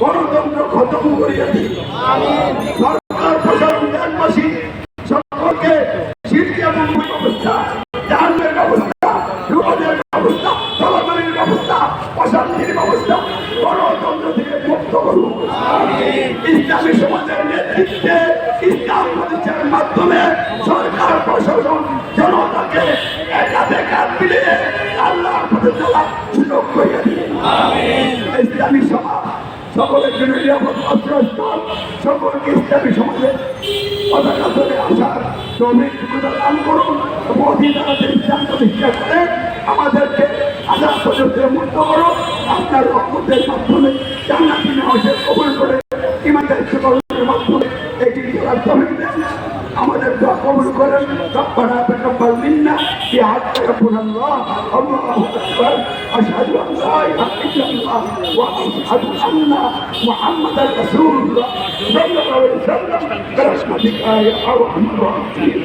গণতন্ত্র খতম করিয়া দিন সরকার প্রশাসন দেশবাসী সকলকে এবং ব্যবস্থা জাহানের ব্যবস্থা বিপদের ব্যবস্থা ব্যবস্থা অশান্তির ব্যবস্থা গণতন্ত্র থেকে মুক্ত করুন ইসলামী সমাজের নেতৃত্বে ইসলাম প্রতিষ্ঠার মাধ্যমে প্রশাসন জনতাকে একাধিকার মিলিয়ে আল্লাহর পথে চলার সুযোগ করিয়া দিন ইসলামী সমাজ সকলের জন্য নিরাপদ আশ্রয়স্থল সকলকে ইসলামী সমাজে পতাকা ধরে আসার শ্রমিক দান করুন এবং অধিদারাতে ইসলাম প্রতিষ্ঠা করে আমাদেরকে আজাদ পর্যন্ত মুক্ত করুন। আপনার রক্তের মাধ্যমে জান্নাতি নামাজের কবল করে ইমানদের সকলের মাধ্যমে এটি করার শ্রমিক দেন আমাদের দোয়া কবুল করেন রব্বানা তাকাব্বাল মিন্না বিহাক্কি রাব্বুনাল্লাহ আল্লাহু আকবার আশহাদু আন লা ইলাহা ইল্লাল্লাহ ওয়া আশহাদু আন্না মুহাম্মাদার রাসূলুল্লাহ সাল্লাল্লাহু আলাইহি ওয়াসাল্লাম برحمتك يا ارحم الراحمين